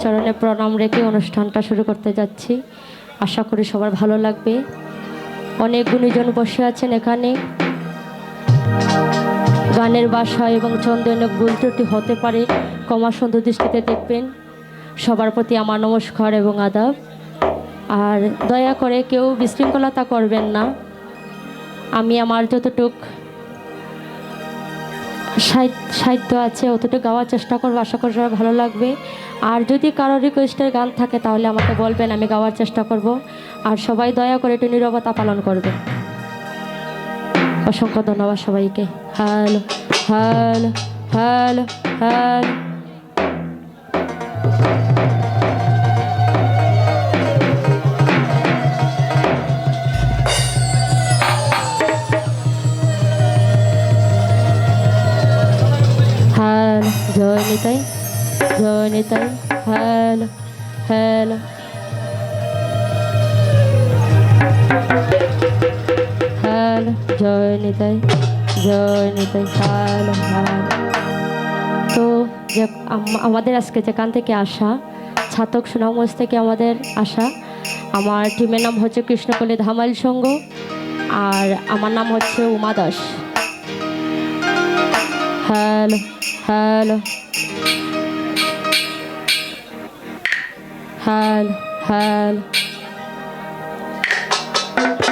চরণে প্রণাম রেখে অনুষ্ঠানটা শুরু করতে যাচ্ছি। আশা করি সবার ভালো লাগবে। অনেক গুণীজন বসে আছেন এখানে। গানের বাসা এবং ছন্দে অনেক ভুল ত্রুটি হতে পারে কমা সুন্দর দৃষ্টিতে দেখবেন। সবার প্রতি আমার নমস্কার এবং আদাব। আর দয়া করে কেউ বিশৃঙ্খলতা করবেন না। আমি আমার যতটুক সাহিত্য আছে, অতটা গাওয়ার চেষ্টা করব, আশা করি সবাই ভালো লাগবে। আর যদি কারোর রিকোয়েস্টের গান থাকে, তাহলে আমাকে বলবেন, আমি গাওয়ার চেষ্টা করব। আর সবাই দয়া করে একটু নিরবতা পালন করবে। অসংখ্য ধন্যবাদ সবাইকে। হ্যালো হ্যালো হ্যালো হ্যালো জয় নিতাই জয় নিতাই হ্যালো হ্যালো হ্যালো জয় নিতাই জয় নিতাই হ্যালো হ্যালো তো যে আম- আমাদের আজকে যেখান থেকে আসা, ছাতক সুনামগঞ্জ থেকে আমাদের আসা, আমার টিমের নাম হচ্ছে কৃষ্ণকলি ধামাইল সংঘ, আর আমার নাম হচ্ছে Uma Das. Hello hello hello hello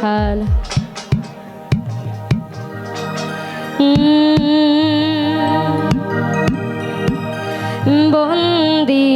hello বন্দি